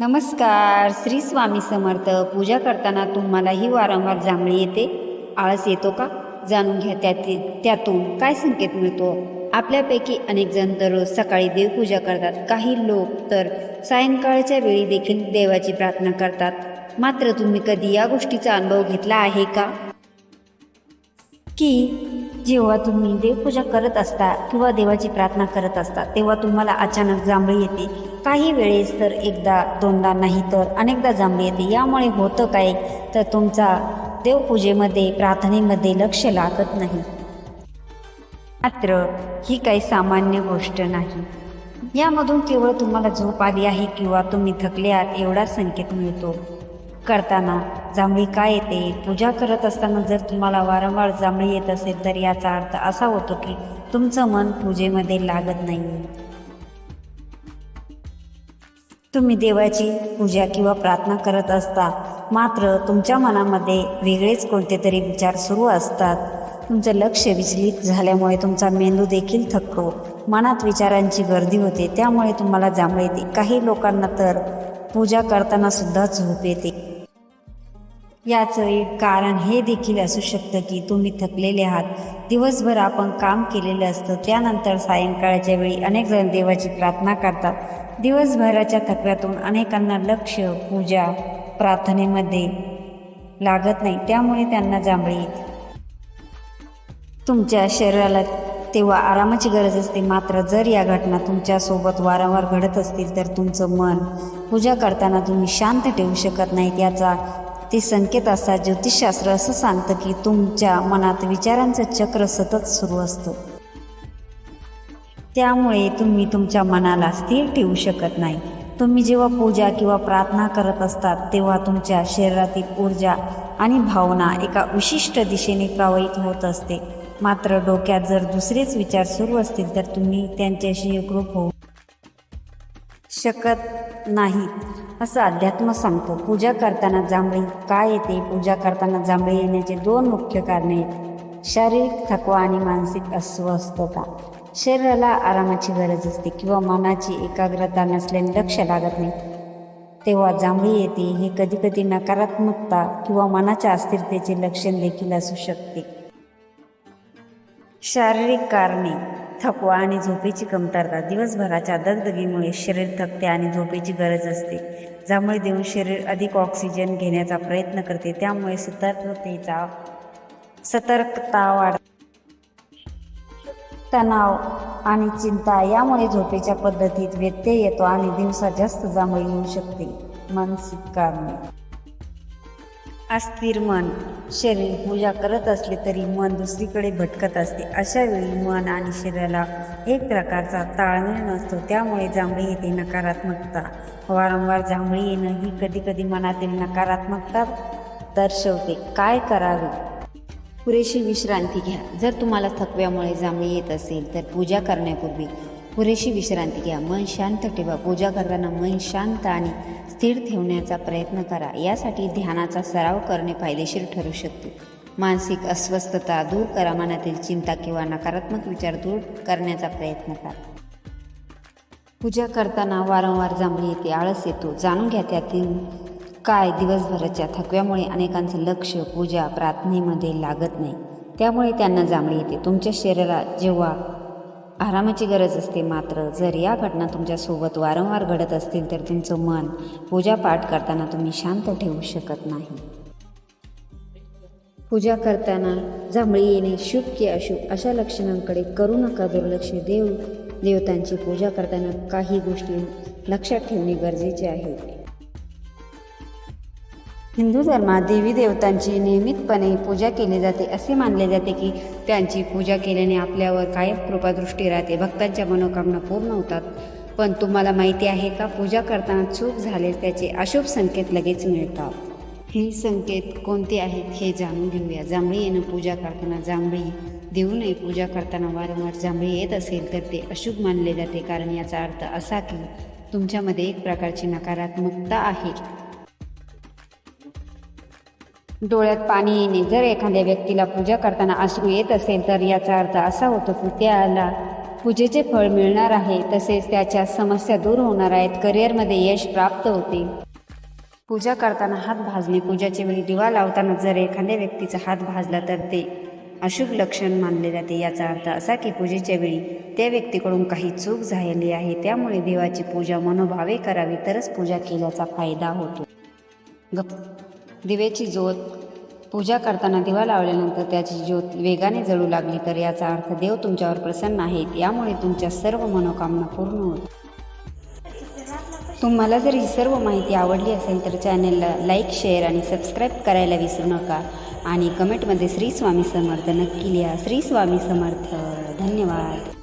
नमस्कार श्री स्वामी समर्थ. पूजा करताना तुम्हालाही वारंवार जांभळी येते? आळस येतो का? जाणून घ्या त्यातील त्यातून काय संकेत मिळतो? आपल्यापैकी अनेक जण दररोज सकाळी देवपूजा करतात. काही लोक तर सायंकाळच्या वेळी देखील देवाची प्रार्थना करतात. मात्र तुम्ही कधी या गोष्टीचा अनुभव घेतला आहे का? की जेव्हा तुम्ही देवपूजा करत असता किंवा देवाची प्रार्थना करत असता तेव्हा तुम्हाला अचानक जांभळी येते. काही वेळेस तर एकदा दोनदा नाही तर अनेकदा जांभळी येते. यामुळे होतं काय? तर तुमचा देवपूजेमध्ये प्रार्थनेमध्ये लक्ष लागत नाही. मात्र ही काही सामान्य गोष्ट नाही. यामधून केवळ तुम्हाला झोप आली आहे किंवा तुम्ही थकले आहात एवढा संकेत मिळतो. करताना जांभळी काय येते? पूजा करत असताना जर तुम्हाला वारंवार जांभळी येत असेल तर याचा अर्थ असा होतो की तुमचं मन पूजेमध्ये लागत नाही. तुम्ही देवाची पूजा किंवा प्रार्थना करत असता मात्र तुमच्या मनामध्ये वेगळेच कोणते तरी विचार सुरू असतात. तुमचं लक्ष विचलित झाल्यामुळे तुमचा मेंदू देखील थकतो. मनात विचारांची गर्दी होते त्यामुळे तुम्हाला जांभळ येते. काही लोकांना तर पूजा करताना सुद्धा झोप येते. याचं एक कारण हे देखील असू शकतं की तुम्ही थकलेले आहात. दिवसभर आपण काम केलेलं असतं. त्यानंतर सायंकाळच्या वेळी अनेक जण देवाची प्रार्थना करतात. दिवसभराच्या थकव्यातून अनेकांना लक्ष पूजा प्रार्थनेमध्ये लागत नाही. त्यामुळे त्यांना जांभळी येते. तुमच्या शरीराला तेव्हा आरामाची गरज असते. मात्र जर या घटना तुमच्यासोबत वारंवार घडत असतील तर तुमचं मन पूजा करताना तुम्ही शांत ठेवू शकत नाहीत. याचा ते संकेत असा ज्योतिषशास्त्र असं सांगतं की तुमच्या मनात विचारांचं चक्र सतत सुरू असतं. त्यामुळे तुम्ही तुमच्या मनाला स्थिर ठेवू शकत नाही. तुम्ही जेव्हा पूजा किंवा प्रार्थना करत असतात तेव्हा तुमच्या शरीरातील ऊर्जा आणि भावना एका विशिष्ट दिशेने प्रवाहित होत असते. मात्र डोक्यात जर दुसरेच विचार सुरू असतील तर तुम्ही त्यांच्याशी एकरूप होऊ शकत नाहीत असं अध्यात्म सांगतो. पूजा करताना जांभळी काय येते? पूजा करताना जांभळी येण्याचे दोन मुख्य कारणे आहेत. शारीरिक थकवा आणि मानसिक अस्वस्थता. शरीराला आरामाची गरज असते किंवा मनाची एकाग्रता नसल्याने लक्ष लागत नाही. तेव्हा जांभळी येते हे कधीकधी नकारात्मकता किंवा मनाच्या अस्थिरतेचे लक्षण देखील असू शकते. शारीरिक कारणे. थकवा आणि झोपेची कमतरता. दिवसभराच्या दगदगीमुळे शरीर थकते आणि झोपेची गरज असते. ज्यामुळे देऊन शरीर अधिक ऑक्सिजन घेण्याचा प्रयत्न करते त्यामुळे सतर्कतेचा सतर्कता वाढ तणाव आणि चिंता यामुळे झोपेच्या पद्धतीत व्यत्यय येतो आणि दिवसा जास्त जांभळी येऊ शकते. मानसिक कारणे. अस्थिर मन. शरीर पूजा करत असले तरी मन दुसरीकडे भटकत असते. अशा वेळी मन आणि शरीराला एक प्रकारचा ताळमेळ नसतो. त्यामुळे जांभळी येते नकारात्मकता. वारंवार जांभळी येणं ही कधी कधी मनातील नकारात्मकता दर्शवते. काय करावे? पुरेशी विश्रांती घ्या. जर तुम्हाला थकव्यामुळे जांभळी येत असेल तर पूजा करण्यापूर्वी पुरेशी विश्रांती घ्या. मन शांत ठेवा. पूजा करताना मन शांत आणि स्थिर ठेवण्याचा प्रयत्न करा. यासाठी ध्यानाचा सराव करणे फायदेशीर ठरू शकते. मानसिक अस्वस्थता दूर करा. मनातील चिंता किंवा नकारात्मक विचार दूर करण्याचा प्रयत्न करा. पूजा करताना वारंवार जांभळी येते आळस येतो. जाणून घ्या त्यातील काय दिवसभराच्या थकव्यामुळे अनेकांचं लक्ष पूजा प्रार्थनेमध्ये लागत नाही. त्यामुळे त्यांना जांभळी येते. तुमच्या शरीरात जेव्हा आरामाची गरज असते मात्र. जर या घटना तुमच्यासोबत वारंवार घडत असतील तर तुमचं मन पूजापाठ करताना तुम्ही शांत ठेवू शकत नाही. पूजा करताना जांभळी येणे शुभ की अशुभ अशा लक्षणांकडे करू नका दुर्लक्ष. देऊ देवतांची पूजा करताना काही गोष्टी लक्षात ठेवणे गरजेचे आहे. हिंदू धर्मात देवी देवतांची नियमितपणे पूजा केली जाते असे मानले जाते की त्यांची पूजा केल्याने आपल्यावर कायम कृपादृष्टी राहते? भक्तांच्या मनोकामना पूर्ण होतात. पण तुम्हाला माहिती आहे का पूजा करताना चूक झाले त्याचे अशुभ संकेत लगेच मिळतात. हे संकेत कोणते आहेत हे जाणून घेऊया. जांभळी येणं पूजा करताना जांभळी देऊ नये. पूजा करताना वारंवार जांभळी येत असेल तर ते अशुभ मानले जाते. कारण याचा अर्थ असा की तुमच्यामध्ये एक प्रकारची नकारात्मकता आहे. डोळ्यात पाणी येणे. जर एखाद्या व्यक्तीला पूजा करताना अश्रू येत असेल तर याचा अर्थ असा होतो की त्याला पूजेचे फळ मिळणार आहे. तसेच त्याच्या समस्या दूर होणार आहेत. करिअरमध्ये यश प्राप्त होते. पूजा करताना हात भाजणे. पूजाच्या वेळी दिवा लावताना जर एखाद्या व्यक्तीचा हात भाजला तर ते अशुभ लक्षण मानले जाते. याचा अर्थ असा की पूजेच्या वेळी त्या व्यक्तीकडून काही चूक झालेली आहे. त्यामुळे देवाची पूजा मनोभावे करावी. तरच पूजा केल्याचा फायदा होतो. गप दिव्याची ज्योत. पूजा करताना दिवा लावल्यानंतर त्याची ज्योत वेगाने जळू लागली तर याचा अर्थ देव तुमच्यावर प्रसन्न आहेत. यामुळे तुमच्या सर्व मनोकामना पूर्ण होत तुम्हाला जर ही सर्व माहिती आवडली असेल तर चॅनेलला लाईक शेअर आणि सबस्क्राईब करायला विसरू नका. आणि कमेंटमध्ये श्री स्वामी समर्थ नक्की लिहा. श्री स्वामी समर्थ. धन्यवाद.